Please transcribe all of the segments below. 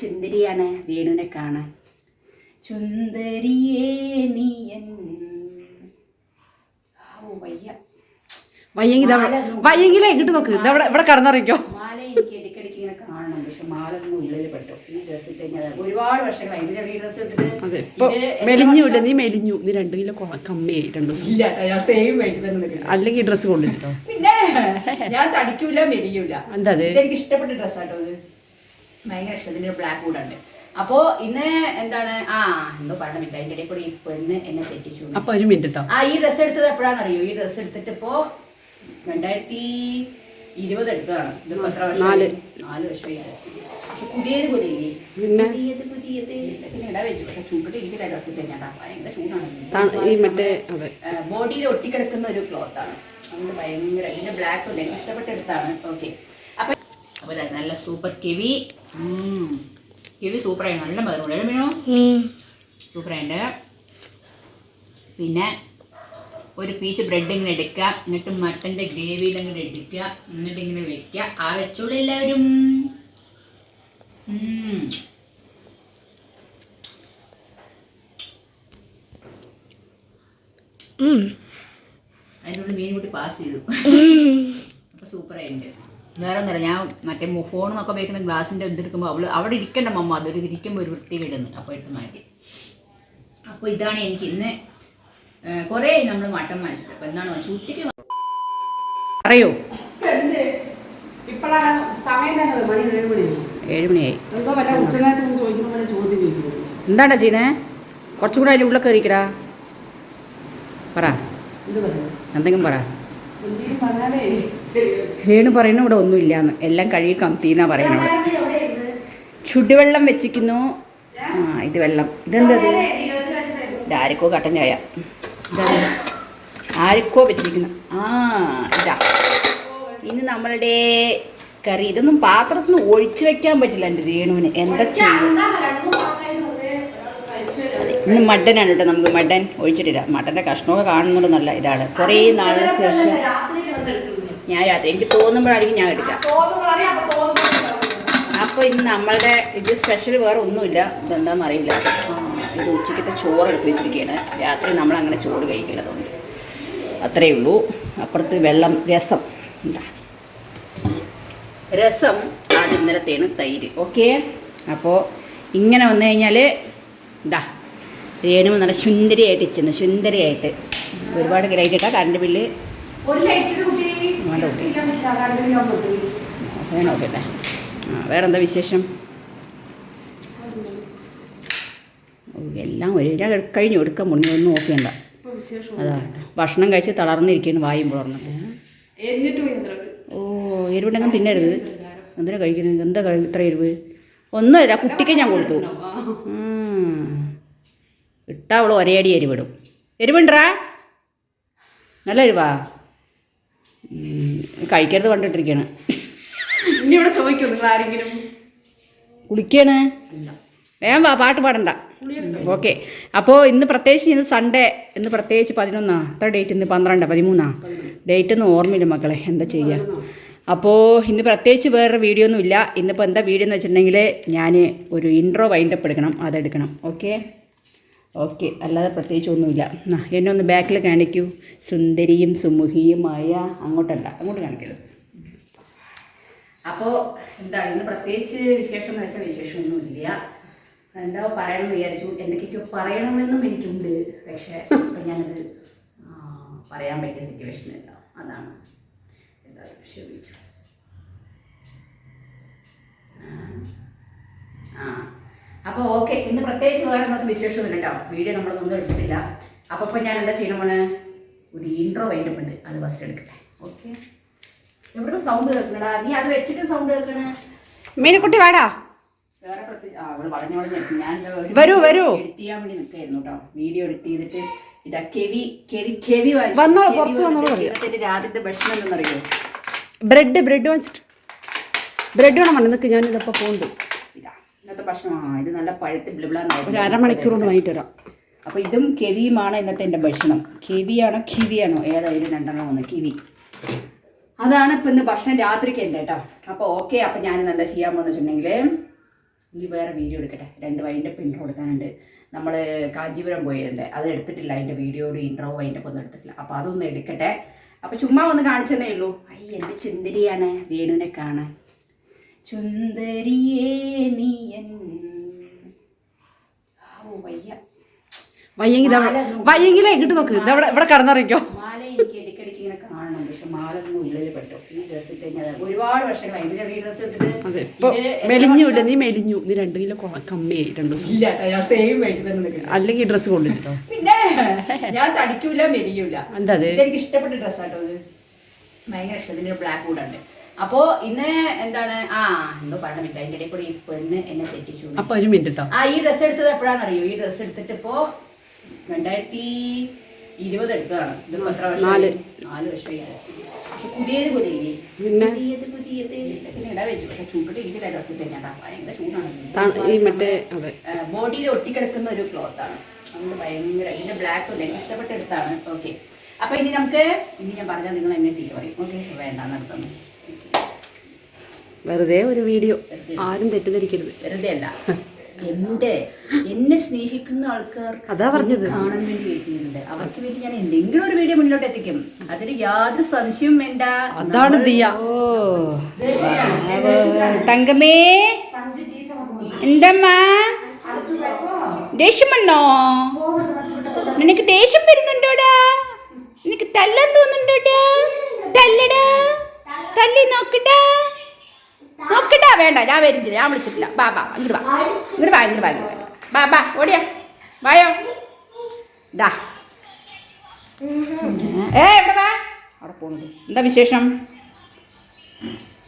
സുന്ദരിയാണ് വേണുവിനെ കാണാൻ. ചുന്ദരിയേ നീയൻ വയ്യ. വയ്യെങ്കിൽ വയ്യെങ്കിലേ ഇങ്ങോട്ട് നോക്ക്. ഇവിടെ ഇവിടെ കടന്നറിയിക്കോ. മാല എനിക്ക് ഇടയ്ക്കിടയ്ക്ക് ഇങ്ങനെ കാണണം. പക്ഷെ മാല ഉള്ളിൽ പെട്ടു. ഈ ഡ്രസ്സ് കഴിഞ്ഞാൽ ഒരുപാട് വർഷങ്ങളായി ഇതിന്റെ ഈ ഡ്രസ്സ് എടുത്തിട്ട് മെലിഞ്ഞു ഇല്ല? നീ മെലിഞ്ഞു. നീ രണ്ട് കിലോ കമ്മിയായി രണ്ട് ദിവസം. സെയിം വെയിറ്റ് തന്നെ അല്ലെങ്കിൽ ഡ്രസ്സ് കൊള്ളിട്ടോ പിന്നെ ഞാൻ തടിക്കൂല മെലിയൂല. എന്താ എനിക്ക് ഇഷ്ടപ്പെട്ട ഡ്രസ്സാട്ടോ ഭയങ്കര ഇഷ്ടം. ഇതിന്റെ ബ്ലാക്ക് കൂടെ അപ്പോ ഇന്ന് എന്താണ്? ആ എന്തോ പറഞ്ഞ മില്ല അതിന്റെ ഇടയിൽ കൂടി ഈ പെണ്ണ് എന്നെ തെറ്റിച്ചു. അപ്പൊ ഒരു മിനിറ്റ് ആ ഈ ഡ്രസ്സ് എടുത്തത് എപ്പോഴാണെന്നറിയോ? ഈ ഡ്രസ്സ് എടുത്തിട്ട് ഇപ്പോ രണ്ടായിരത്തി ഇരുപത് എടുത്തതാണ്. ഇതിപ്പോ എത്ര വർഷം നാല്. നാല് വർഷം പക്ഷെ പുതിയത് പുതിയ? പുതിയത് പുതിയത്. വെച്ചു. പക്ഷെ ഡ്രസ്സ് ഭയങ്കര ചൂടാണ്. ഈ മറ്റേ ബോഡിയിൽ ഒട്ടിക്കിടക്കുന്ന ഒരു ക്ലോത്താണ് അതുകൊണ്ട് ഭയങ്കര ഇതിന്റെ ബ്ലാക്ക് ഉണ്ട് എനിക്ക് ഇഷ്ടപ്പെട്ട എടുത്താണ്. ഓക്കെ ഇതാ നല്ല സൂപ്പർ കിവി. കിവി സൂപ്പറായി നല്ല മധുരം സൂപ്പർ സൂപ്പറായിട്ട് പിന്നെ ഒരു പീസ് ബ്രെഡ് ഇങ്ങനെ എടുക്കുക. എന്നിട്ട് മട്ടന്റെ ഗ്രേവിയിൽ അങ്ങനെ എടുക്കുക. എന്നിട്ട് ഇങ്ങനെ വെക്കുക. ആ വെച്ചോളൂ എല്ലാവരും. ഉം. അതിനുള്ള മീൻ കൂട്ടി പാസ് ചെയ്തു. അപ്പൊ സൂപ്പറായിട്ടുണ്ട് വേറെ ഒന്നുമില്ല ഞാൻ മറ്റേ ഫോൺ എന്നൊക്കെ ഉപയോഗിക്കുന്ന ഗ്ലാസിന്റെ എന്തെടുക്കുമ്പോൾ അവൾ അവിടെ ഇരിക്കണ്ട മമ്മ അതൊരു ഇരിക്കുമ്പോൾ ഒരു വൃത്തി കിടുന്നു അപ്പോൾ ഇട്ട് മാറ്റി. അപ്പോൾ ഇതാണ് എനിക്ക് ഇന്ന് കുറേ നമ്മൾ മട്ടൻ വാങ്ങിച്ചത് അപ്പോൾ എന്താണ് വാങ്ങിച്ചത് ഉച്ചയ്ക്ക് അറിയോ ഇപ്പോഴാണ് സമയം തന്നെ മണി ഏഴ് മണി. ഏഴ് മണിയായി എന്തോ വല്ല ഉച്ചനേരത്ത് നിന്ന് ചോദിക്കുന്ന പോലെ ചോദ്യം ചോദിക്കുന്നത് എന്താടാ ചെയ്യണേ? കുറച്ചും കൂടെ അതിന്റെ ഉള്ളിൽ കയറിക്കടാ പറ. എന്ത് എന്തെങ്കിലും പറ. പറഞ്ഞാലേ രേണു പറയുന്നു ഇവിടെ ഒന്നുമില്ല എന്ന് എല്ലാം കഴുകി കമത്തിന്നാ പറയുന്നത്. ചുടുവെള്ളം വെച്ചിരിക്കുന്നു. ആ ഇത് വെള്ളം. ഇതെന്തത് ഇത്? ആർക്കോ കട്ടൻ ചായ. ആരക്കോ വെച്ചിരിക്കുന്നു. ആ ഇതാ. ഇനി നമ്മളുടെ കറി. ഇതൊന്നും പാത്രത്തിൽ ഒഴിച്ചു വെക്കാൻ പറ്റില്ല എന്റെ രേണുവിന്. എന്താ ചെയ്യും ഇന്ന് മട്ടനാണ് കേട്ടോ നമുക്ക് മട്ടൻ ഒഴിച്ചിട്ടില്ല മട്ടന്റെ കഷ്ണമൊക്കെ കാണുന്നുണ്ട് നല്ല ഇതാണ്. കുറേ നാളിന് ശേഷം ഞാൻ രാത്രി എനിക്ക് തോന്നുമ്പോഴായിരിക്കും ഞാൻ എടുക്കാം അപ്പോൾ ഇന്ന് നമ്മളുടെ ഇത് സ്പെഷ്യൽ വേറെ ഒന്നുമില്ല. ഇതെന്താണെന്ന് അറിയില്ല. ഇത് ഉച്ചയ്ക്കത്തെ ചോറ് എടുത്ത് വെച്ചിരിക്കുകയാണ്. രാത്രി നമ്മൾ അങ്ങനെ ചോറ് കഴിക്കില്ല അതുകൊണ്ട് അത്രയേ ഉള്ളൂ. അപ്പുറത്ത് വെള്ളം രസം. ഇതാ. രസം ആദ്യം ഇന്നലത്തെയാണ് തൈര്. ഓക്കെ? അപ്പോൾ ഇങ്ങനെ വന്നു കഴിഞ്ഞാൽ ഇതാ. രേണു നല്ല സുന്ദരിയായിട്ട് ഇച്ചിരുന്നു സുന്ദരിയായിട്ട്. ഒരുപാട് ഗ്രൈറ്റിട്ടാ കറണ്ട് ബില്ല് ഒരു ലൈറ്റ് വേണ്ട കുട്ടി. വേണം ആ വേറെന്താ വിശേഷം? എല്ലാം ഒരു ഞാൻ കഴിഞ്ഞു എടുക്കാൻ മുന്നേ ഒന്നും നോക്കേണ്ട അതാ. ഭക്ഷണം കഴിച്ച് തളർന്നിരിക്കുന്നു വായും എന്തിനാ? ഓ എരിവുണ്ടെങ്കിൽ തിന്നരുത്. എന്തിനാ കഴിക്കണത് എന്താ കഴി ഇത്ര എരിവ്? ഒന്നുമില്ല കുട്ടിക്ക് ഞാൻ കൊടുത്തു. ഇട്ടാ അവൾ ഒരേടി എരിവിടും. എരിവുണ്ടാ നല്ല എരിവാ? കഴിക്കരുത് കണ്ടിട്ടിരിക്കുകയാണ് ഇനി ഇവിടെ ചോദിക്കും നിങ്ങൾ ആരെങ്കിലും. കുളിക്കാണ്? വേഗം വാ പാട്ട് പാടണ്ട. ഓക്കെ. അപ്പോൾ ഇന്ന് പ്രത്യേകിച്ച് ഇന്ന് സൺഡേ ഇന്ന് പ്രത്യേകിച്ച് പതിനൊന്നാ? എത്ര ഡേറ്റ് ഇന്ന്? പന്ത്രണ്ട്? പതിമൂന്നാ? ഡേറ്റ് ഒന്നും ഓർമ്മയില്ല മക്കളെ എന്താ ചെയ്യുക അപ്പോൾ ഇന്ന് പ്രത്യേകിച്ച് വേറൊരു വീഡിയോ ഒന്നുമില്ല. ഇന്നിപ്പോൾ എന്താ വീഡിയോ എന്ന് വെച്ചിട്ടുണ്ടെങ്കിൽ ഞാൻ ഒരു ഇൻട്രോ വൈൻഡപ്പ് എടുക്കണം അതെടുക്കണം. ഓക്കെ? ഓക്കെ അല്ലാതെ പ്രത്യേകിച്ച് ഒന്നുമില്ല എന്നെ ഒന്ന് ബാക്കിൽ കാണിക്കൂ. സുന്ദരിയും സുമുഖിയുമായ അങ്ങോട്ടല്ല അങ്ങോട്ട് കാണിക്കരുത്. അപ്പോൾ എന്താ ഇന്ന് പ്രത്യേകിച്ച് വിശേഷം എന്ന് വെച്ചാൽ വിശേഷമൊന്നുമില്ല. എന്താ പറയണമെന്ന് വിചാരിച്ചു. എന്തൊക്കെയൊക്കെയോ പറയണമെന്നും എനിക്കുണ്ട്. പക്ഷേ ഇപ്പം ഞാനത് പറയാൻ പറ്റിയ സിറ്റുവേഷൻ സിറ്റുവേഷനല്ല അതാണ്. എന്തായാലും ക്ഷമിക്കും ആ. അപ്പോൾ ഓക്കെ ഇന്ന് പ്രത്യേകിച്ച് വേറെ ഒന്നും വിശേഷമൊന്നും കേട്ടോ. വീഡിയോ നമ്മളൊന്നും എടുത്തിട്ടില്ല. അപ്പോൾ ഇപ്പം ഞാൻ എന്താ ചെയ്യണമെന്ന് ഒരു ഇൻട്രോ ഉണ്ട്. അത് ഫസ്റ്റ് എടുക്കട്ടെ. ഓക്കെ എവിടെ സൗണ്ട് കേൾക്കണടാ? നീ അത് വെച്ചിട്ട് സൗണ്ട് കേൾക്കണേ? മീനക്കുട്ടി വാടാ. വരൂ, വരൂ. എഡിറ്റ് ചെയ്യാൻ വേണ്ടി നിൽക്കായിരുന്നു കേട്ടോ. വീഡിയോ എഡിറ്റ് ചെയ്തിട്ട് ഇതാ കെവി കെവി കെവി. വന്നോളൂ, പുറത്ത് വന്നോളൂ രാത്രിത്തെ ഭക്ഷണം എന്തെന്നറിയോ ബ്രെഡ് ബ്രെഡ് വാങ്ങിച്ചിട്ട്. ബ്രെഡ് വേണം നിൽക്ക് ഞാനിതപ്പോൾ പോകുന്നുണ്ട് ഇന്നത്തെ ഭക്ഷണം ഇത് നല്ല പഴുത്ത് ബ്ലിബിളാന്ന് ഒരു അരമണിക്കൂർ കൊണ്ട് വൈകിട്ട് വരാം. അപ്പോൾ ഇതും കെവിയുമാണ് ഇന്നത്തെ എന്റെ ഭക്ഷണം. കെവിയാണോ കിവിയാണോ? ഏതായാലും രണ്ടെണ്ണം ഒന്ന് കിവി. അതാണ് ഇപ്പം ഇന്ന് ഭക്ഷണം രാത്രിക്ക് എന്റെ കേട്ടോ. അപ്പോൾ ഓക്കെ അപ്പം ഞാൻ എന്താ ചെയ്യാൻ പോകുന്ന വെച്ചിട്ടുണ്ടെങ്കിൽ ഇനി വേറെ വീഡിയോ എടുക്കട്ടെ. രണ്ട് വൈന്റെ ഇൻട്രോ കൊടുക്കാനുണ്ട്. നമ്മൾ കാഞ്ചീപുരം പോയിരുന്നത് അത് എടുത്തിട്ടില്ല. അതിന്റെ വീഡിയോയുടെ ഇൻട്രോ അതിന്റെ ഒന്നും എടുത്തിട്ടില്ല. അപ്പോൾ അതൊന്ന് എടുക്കട്ടെ. അപ്പോൾ ചുമ്മാ ഒന്ന് കാണിച്ചതേ ഉള്ളൂ. അയ്യ എന്റെ ചുന്ദരിയാണ്. വേണുവിനെ കാണാൻ. ചുന്ദരിയേ നീ വയ്യെങ്കിൽ വയ്യെങ്കിലേ ഇങ്ങോട്ട് നോക്ക്. ഇവിടെ ഇവിടെ കടന്നറിയിക്കോ. മാല എനിക്ക് ഇടയ്ക്കിടയ്ക്ക് ഇങ്ങനെ കാണണം. പക്ഷെ മാല ഒന്നും ഉള്ളിൽ പെട്ടു. ഈ ഡ്രസ്സ് ഇട്ട് കഴിഞ്ഞാൽ ഒരുപാട് വർഷങ്ങളായി ഈ ഡ്രസ്സ് അതെ ഇപ്പൊ മെലിഞ്ഞു ഇല്ല നീ മെലിഞ്ഞു. നീ രണ്ട് കിലോ കമ്മിയായി രണ്ട് ദിവസം. ഇല്ല കേട്ടോ, ഞാൻ സെയിം വെയിറ്റ് തന്നെ നിൽക്കുന്നു അല്ലെങ്കിൽ ഈ ഡ്രസ്സ് കൊള്ളില്ല. പിന്നെ ഞാൻ തടിക്കൂല മെലിയൂല. എന്താ അത്? ഇതെനിക്ക് ഇഷ്ടപ്പെട്ട ഡ്രസ്സാട്ടോ ഇത് ഭയങ്കര ഇഷ്ടം. ഇതിന്റെ ബ്ലാക്ക് കൂടെ ഉണ്ട്. അപ്പോ ഇന്ന് എന്താണ്? ആ എന്തോ പറയാൻ മിനിറ്റ് അതിന്റെ ഇടയിൽ കൂടി ഈ പെണ്ണ് എന്നെ തെറ്റിച്ചു അപ്പൊ ഒരു മിനിറ്റ് ആ ഈ ഡ്രസ്സ് എടുത്തത് എപ്പോഴാണെന്നറിയോ? ഈ ഡ്രസ്സ് എടുത്തിട്ട് ഇപ്പോ രണ്ടായിരത്തി ഇരുപത് എടുത്തതാണ്. ഇത് എത്ര വർഷം നാല്. നാല് വർഷമായി. പക്ഷെ പുതിയത് പുതിയത്? പുതിയത് പുതിയത്. ഇതൊക്കെ ഇടാൻ വെച്ചു പക്ഷെ ചൂട്ടിട്ട് ഇരിക്കില്ല ഡ്രസ്സ് ഇട്ട് കഴിഞ്ഞാൽ ഭയങ്കര താണ് ഈ മറ്റേ ബോഡിയിൽ ഒട്ടിക്കിടക്കുന്ന ഒരു ക്ലോത്താണ് അതുകൊണ്ട് ഭയങ്കര ഇതിന്റെ ബ്ലാക്ക് ഉണ്ട് എനിക്ക് ഇഷ്ടപ്പെട്ട എടുത്താണ്. ഓക്കെ അപ്പൊ ഇനി നമുക്ക് ഇനി ഞാൻ പറഞ്ഞാൽ നിങ്ങൾ എന്നെ ചെയ്തു പറയും. ഓക്കെ വേണ്ട നിർത്തുന്നു വെറുതെ ഒരു വീഡിയോ. ആരും തെറ്റിദ്ധരിക്കരുത്. വെറുതെ അല്ല. എന്റെ എന്നെ സ്നേഹിക്കുന്ന ആൾക്കാർ അതാ പറഞ്ഞത്. കാണാൻ വേണ്ടി വെയിറ്റ് അവർക്ക് വേണ്ടി ഞാൻ എന്തെങ്കിലും ഒരു വീഡിയോ മുന്നിലോട്ട് എത്തിക്കും. അതിന് യാതൊരു സംശയവും വേണ്ട. അതാണ് ദിയ. ഓ. തങ്കമേ എന്തമ്മാ? ദേഷ്യം വന്നോ? നിനക്ക് ദേഷ്യം വരുന്നുണ്ടോടാ? നിനക്ക് തല്ലാൻ തോന്നുന്നുണ്ടോ തല്ലടാ? തല്ലി നോക്കട്ടാ? നോക്കട്ടാ? വേണ്ട ഞാൻ വരുന്നില്ല ഞാൻ വിളിച്ചിട്ടില്ല. ബാ ബാ ഇങ്ങോട്ട് വാ. ഇങ്ങോട്ട് വാ ഇങ്ങോട്ട് വാ ഇങ്ങോട്ട് വാ. ബാ ഓടിയാ. വായോ? ദാ. ഏ എവിടെ വാ അവിടെ പോകുന്നുണ്ട് എന്താ വിശേഷം?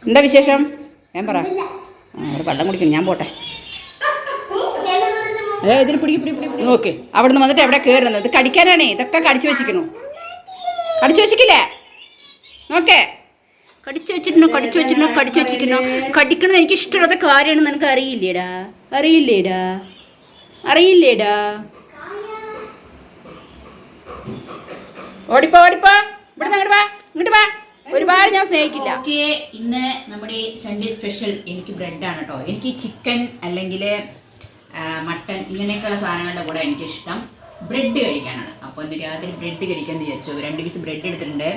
എന്താ വിശേഷം? ഞാൻ പറ. അവിടെ വെള്ളം കുടിക്കണം ഞാൻ പോട്ടെ. ഏ ഇതിന് പിടി പിടി പിടി ഓക്കെ അവിടെ നിന്ന് വന്നിട്ട് എവിടെ കയറുന്നത്? ഇത് കടിക്കാനാണേ. ഇതൊക്കെ കടിച്ചു വെച്ചിരിക്കണു കടിച്ചു വെച്ചിക്കില്ലേ? ഓക്കെ കടിച്ചു വെച്ചിരുന്നു കടിച്ചു വെച്ചിരുന്നു കടിച്ചു വെച്ചിരിക്കുന്നു? കടിക്കണത് എനിക്ക് ഇഷ്ടമുള്ള കാര്യമാണെന്ന് നിനക്ക് അറിയില്ലേടാ? അറിയില്ലേടാ? അറിയില്ലേടാ ഓടിപ്പോ ഓടിപ്പോ. ഇവിടെ അങ്ങോട്ട് വാ ഇങ്ങോട്ട് വാ. ഒരുപാട് ഞാൻ സ്നേഹിക്കില്ല. ഓക്കെ ഇന്ന് നമ്മുടെ സൺഡേ സ്പെഷ്യൽ എനിക്ക് ബ്രെഡാണ് കേട്ടോ എനിക്ക് ചിക്കൻ അല്ലെങ്കിൽ മട്ടൺ ഇങ്ങനെയൊക്കെയുള്ള സാധനങ്ങളുടെ കൂടെ എനിക്ക് ഇഷ്ടം ബ്രെഡ് കഴിക്കാനാണ്. അപ്പോൾ ഇന്ന് രാത്രി ബ്രെഡ് കഴിക്കാൻ വിചാരിച്ചു. രണ്ട് പീസ് ബ്രെഡ് എടുത്തിട്ടുണ്ട്.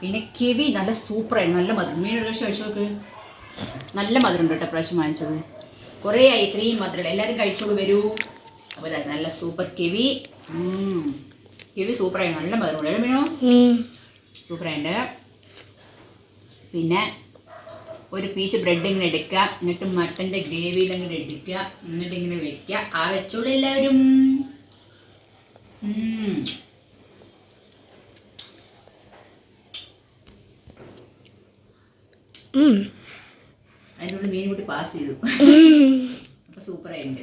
പിന്നെ കിവി നല്ല സൂപ്പറായിരുന്നു നല്ല മധുരം. മീൻ ഒരു പ്രാവശ്യം കഴിച്ചു നോക്ക്. നല്ല മധുരം ഉണ്ട് കേട്ടോ പ്രാവശ്യം വാങ്ങിച്ചത്. കുറേ ആയി. ഇത്രയും മധുരം. എല്ലാവരും കഴിച്ചോളൂ വരൂ. അപ്പോൾ നല്ല സൂപ്പർ കിവി. കെവി സൂപ്പറായി നല്ല മധുരം ഉണ്ട്. മീനോ? സൂപ്പറായിട്ട് പിന്നെ ഒരു പീസ് ബ്രെഡ് ഇങ്ങനെ എടുക്കുക. എന്നിട്ട് മട്ടന്റെ ഗ്രേവിയിൽ അങ്ങനെ എടുക്കുക. എന്നിട്ട് ഇങ്ങനെ വെക്കുക. ആ വെച്ചോളൂ എല്ലാവരും. പാസ് ചെയ്തു. അപ്പോൾ സൂപ്പറായിട്ടുണ്ട്.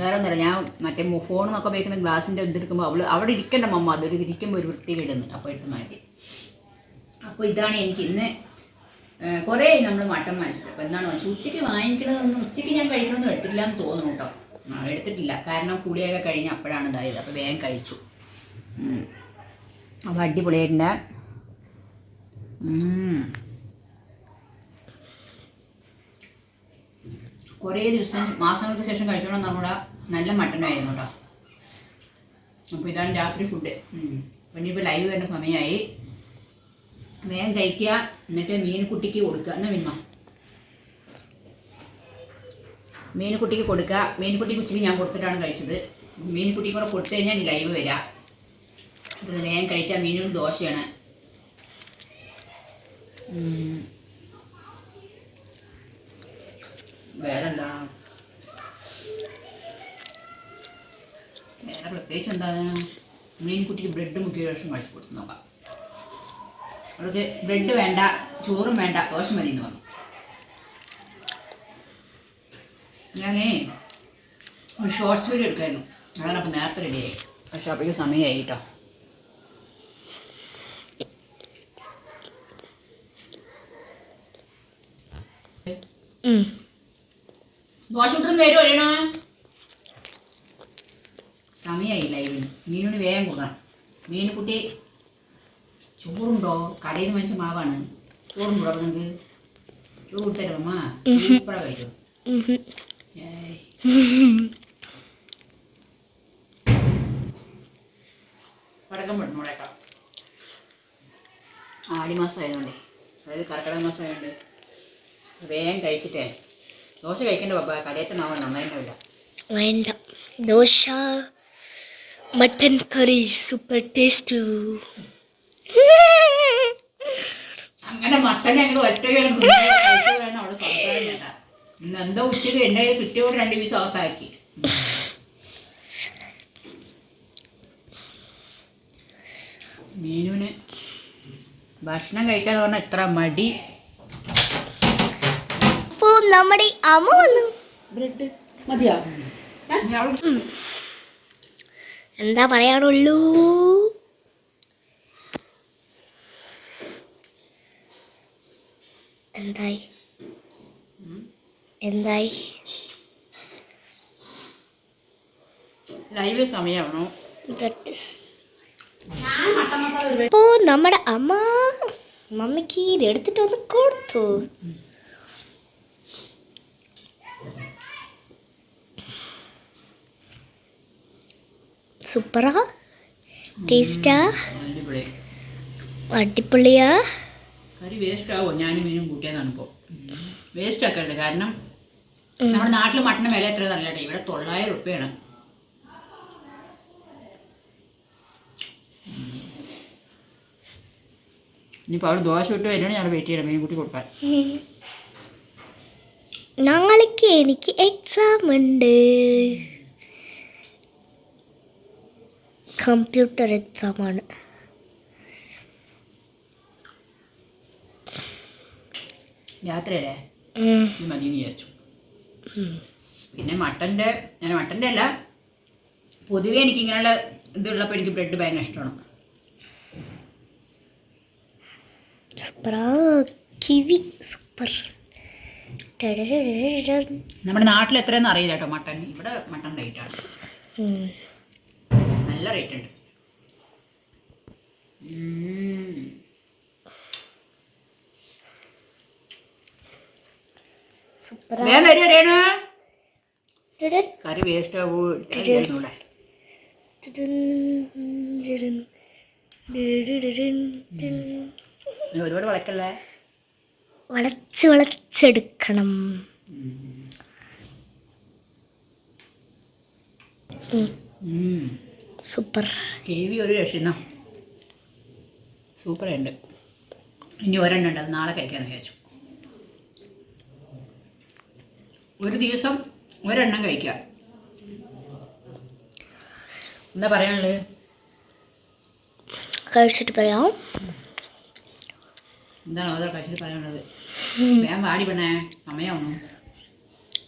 വേറെ ഒന്നുമില്ല ഞാൻ മറ്റേ ഫോൺ നോക്കാൻ ഉപയോഗിക്കുന്ന ഗ്ലാസിന്റെ എന്തെടുക്കുമ്പോൾ അവൾ അവിടെ ഇരിക്കണ്ട മമ്മ അതൊരു ഇരിക്കുമ്പോൾ ഒരു വൃത്തി വിടുന്നുണ്ട് അപ്പോൾ ഇട്ട് മാറ്റി. അപ്പോൾ ഇതാണ് എനിക്ക് ഇന്ന് കുറേ നമ്മൾ മട്ടൻ വാങ്ങിച്ചിട്ട്. അപ്പോൾ എന്താണ് വാങ്ങിച്ചത്? ഉച്ചയ്ക്ക് വാങ്ങിക്കണതൊന്നും ഉച്ചയ്ക്ക് ഞാൻ കഴിക്കണമെന്ന് എടുത്തിട്ടില്ല എന്ന് തോന്നുന്നു കേട്ടോ. ആ, എടുത്തിട്ടില്ല. കാരണം കുളിയൊക്കെ കഴിഞ്ഞ് അപ്പോഴാണ് ഇതായത്. അപ്പോൾ വേഗം കഴിച്ചു. അപ്പോൾ അടിപൊളിയായിട്ടുണ്ട്. കുറേ ദിവസം മാസങ്ങൾക്ക് ശേഷം കഴിച്ചോണം നമ്മുടെ നല്ല മട്ടനായിരുന്നു കേട്ടോ. അപ്പോൾ ഇതാണ് രാത്രി ഫുഡ് പിന്നെ ഇപ്പോൾ ലൈവ് വരുന്ന സമയമായി. വേഗം കഴിക്കുക. എന്നിട്ട് മീൻകുട്ടിക്ക് കൊടുക്കുക. എന്നാ മീൻ മീൻകുട്ടിക്ക് കൊടുക്കുക. മീൻകുട്ടിക്ക് ഉച്ചയ്ക്ക് ഞാൻ കൊടുത്തിട്ടാണ് കഴിച്ചത്. മീൻകുട്ടിക്ക് കൂടെ കൊടുത്തു കഴിഞ്ഞാൽ ലൈവ് വരാം. വേഗം കഴിച്ചാൽ മീനുകൾ ദോശയാണ്. വേറെന്താ? വേറെ പ്രത്യേകിച്ച് എന്താണ്? മീൻകുട്ടിക്ക് ബ്രെഡ് മുക്കിയ ശേഷം കഴിച്ചു കൊടുത്ത്. നോക്കാം. അവൾക്ക് ബ്രെഡ് വേണ്ട ചോറും വേണ്ട ദോശ മതി എന്ന് പറഞ്ഞു. ഞാനേ ഒരു ഷോർട്സ് വീഡിയോ എടുക്കായിരുന്നു. അതാണ് അപ്പം നേരത്തെ റെഡിയായി പക്ഷെ അപ്പോഴേക്കും സമയമായി കേട്ടോ. ദോശ ഇട്ടൊന്ന് വരുമോ അല്ലണോ സമയമായി ലൈവിന് മീനിന് വേഗം കൊടുക്കണം മീനുകുട്ടി ചോറുണ്ടോ? കടയിൽ നിന്ന് വെച്ച മാവാണ്. ചോറുണ്ടോ അപ്പം നിങ്ങൾക്ക് ചോറ് കൊടുത്തരമ്മ സൂപ്പറാ കഴിച്ചു ഏയ്. പടക്കം ആടി ആടിമാസം ആയതുകൊണ്ടേ. അതായത് കർക്കിടക മാസം ആയതുകൊണ്ട് വേഗം കഴിച്ചിട്ടേ. ദോശ കഴിക്കണ്ട പപ്പ കടയത്തെ മാവ് നന്നായിട്ടില്ല വേണ്ട. Dosa mutton curry super taste അങ്ങനെ മട്ടൻ ഞങ്ങൾ ഒറ്റ എന്തോ ഉച്ചയ്ക്ക് എന്റെ കയ്യിൽ കിട്ടിയോട് രണ്ട് പീസ് ഓത്താക്കി മീനുവിന് ഭക്ഷണം കഴിക്കാന്ന് പറഞ്ഞാൽ എത്ര മടി. നമ്മുടെ അമ്മ വന്നു ബ്രെഡ് മതിയാ. എന്താ പറയാനുള്ളൂ? എന്തായി? എന്തായി? ലൈവ് സമയമാണോ അപ്പോ നമ്മുടെ അമ്മ. മമ്മിക്ക് ഇത് എടുത്തിട്ട് വന്ന് കൊടുത്തു. സൂപ്പറാ. ടേസ്റ്റാ. അടിപൊളിയാ. കറി വേസ്റ്റ് ആവോ ഞാനും മീനും കൂട്ടിയതാണ് ഇപ്പോൾ വേസ്റ്റ് ആക്കരുത് കാരണം നമ്മുടെ നാട്ടിൽ മട്ടന് വില എത്ര നല്ലട്ടെ ഇവിടെ തൊള്ളായിരം രൂപയാണ് ഇനിയിപ്പോൾ അവിടെ ദോശ ഇട്ട് വരുവാണെങ്കിൽ ഞങ്ങൾ വെയിറ്റ് ചെയ്യണം. മീൻ കൂട്ടി കൊടുക്കാൻ. നാളേക്ക് എനിക്ക് എക്സാം ഉണ്ട്. കമ്പ്യൂട്ടർ എക്സാം ആണ്. രാത്രിയല്ലേ? മതി വിചാരിച്ചു. പിന്നെ മട്ടന്റെ ഞാൻ മട്ടന്റെ അല്ല പൊതുവെ എനിക്ക് ഇങ്ങനെയുള്ള ഇതുള്ളപ്പോൾ എനിക്ക് ബ്രെഡ് ഭയങ്കര ഇഷ്ടമാണ്. Kiwi super. നമ്മുടെ നാട്ടിൽ എത്രയെന്ന് അറിയില്ല കേട്ടോ മട്ടൻ. ഇവിടെ മട്ടൻ റേറ്റാണ്. നല്ല റേറ്റ് ഉണ്ട്. വേഗം വരൂ കറി വേസ്റ്റ് ആവൂ. ഇവിടെ ടടൻ ടടൻ ടടടടടൻ ടടൻ. നീ ഒരുപാട് വളക്കല്ലേ വളച്ച് വളച്ചെടുക്കണം ഉം. സൂപ്പർ. ഗ്രേവി ഒരു രക്ഷ സൂപ്പർ ഉണ്ട് ഇനി ഒരെണ്ണം ഉണ്ട്. അത് നാളെ കഴിക്കാൻ വിചാരിച്ചു. ഒരു ദിവസം ഒരെണ്ണം കഴിക്കുക എന്താ പറയാനുള്ളത് കഴിച്ചിട്ട് പറയാം. എന്താണ് ഓരോ കഴിച്ചിട്ട് പറയാനുള്ളത്? ഞാൻ വാടി പെണ്ണേ. സമയമാണോ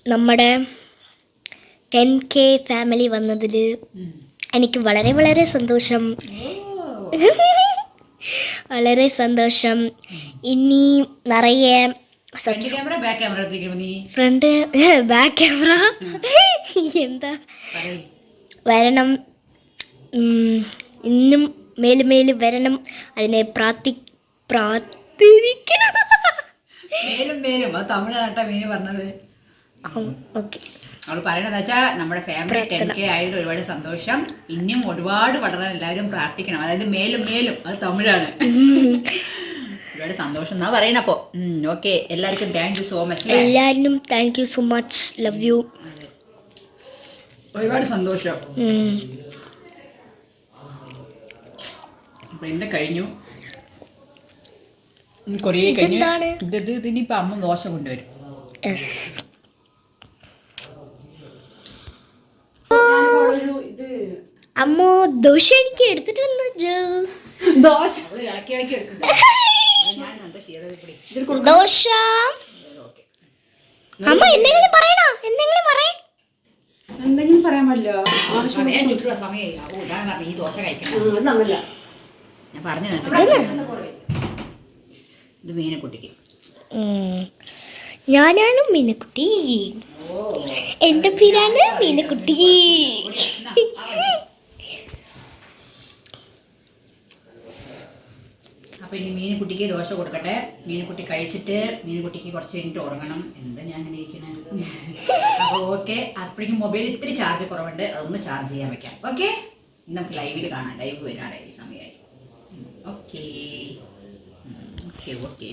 നമ്മുടെ ടെൻ കെ ഫാമിലി വന്നതിൽ എനിക്ക് വളരെ വളരെ സന്തോഷം. വളരെ സന്തോഷം. ഇനി നിറയെ ഫ്രണ്ട് ബാക്ക് ക്യാമറ എന്താ? വരണം. ഇന്നും മേലും മേലും വരണം. അതിനെ പ്രാർത്ഥി പ്രാർത്ഥിക്കണം. മേലും മേലും. അത് മീന് പറഞ്ഞത്. ഓക്കെ. അവൾ പറയണത് വെച്ചാൽ നമ്മുടെ ഫാമിലി ടെൻ കെ ആയതിൽ ഒരുപാട് സന്തോഷം. ഇനിയും ഒരുപാട് വളരാൻ എല്ലാവരും പ്രാർത്ഥിക്കണം. അതായത് മേലും മേലും. അത് തമിഴാണ്. ഒരുപാട് സന്തോഷം എന്നാ പറയണ അപ്പോ. ഓക്കെ എല്ലാവർക്കും താങ്ക് യു സോ മച്ച് എല്ലാവരും thank you so much love you ഒരുപാട് സന്തോഷം. എന്റെ കഴിഞ്ഞു. കുറേ കഴിഞ്ഞു. ഇത് ഇതിനിപ്പോ അമ്മ ദോശ കൊണ്ടുവരും. അമ്മ ദോശ എനിക്ക് എടുത്തിട്ട് വന്നോ ദോശ? ഇളക്കി ഇളക്കി എടുക്കുക ദോശ. ഓക്കെ. അമ്മ എന്തെങ്കിലും പറയണോ? എന്തെങ്കിലും പറയ. എന്തെങ്കിലും പറയാൻ പാടില്ല. സമയമായി ഈ ദോശ കഴിക്കണം. ഞാൻ പറഞ്ഞു തന്നിട്ട് ഇത് മീനക്കുട്ടിക്ക്. ഞാനാണ് മീനക്കുട്ടി. എന്റെ പേരാണ് മീനക്കുട്ടി അപ്പൊ അപ്പോൾ ഇനി മീൻകുട്ടിക്ക് ദോശ കൊടുക്കട്ടെ? മീൻകുട്ടി കഴിച്ചിട്ട് മീൻകുട്ടിക്ക് കുറച്ച് കഴിഞ്ഞിട്ട് ഉറങ്ങണം. എന്താ ഞാൻ അങ്ങനെ ഇരിക്കണേ? അപ്പോൾ ഓക്കെ അപ്പോഴേക്കും മൊബൈൽ ഇത്തിരി ചാർജ് കുറവുണ്ട്. അതൊന്ന് ചാർജ് ചെയ്യാൻ വെക്കാം. ഓക്കെ നമുക്ക് ലൈവിൽ കാണാം. ലൈവ് വരാടെ ഈ സമയമായി ഓക്കെ ഓക്കെ ഓക്കെ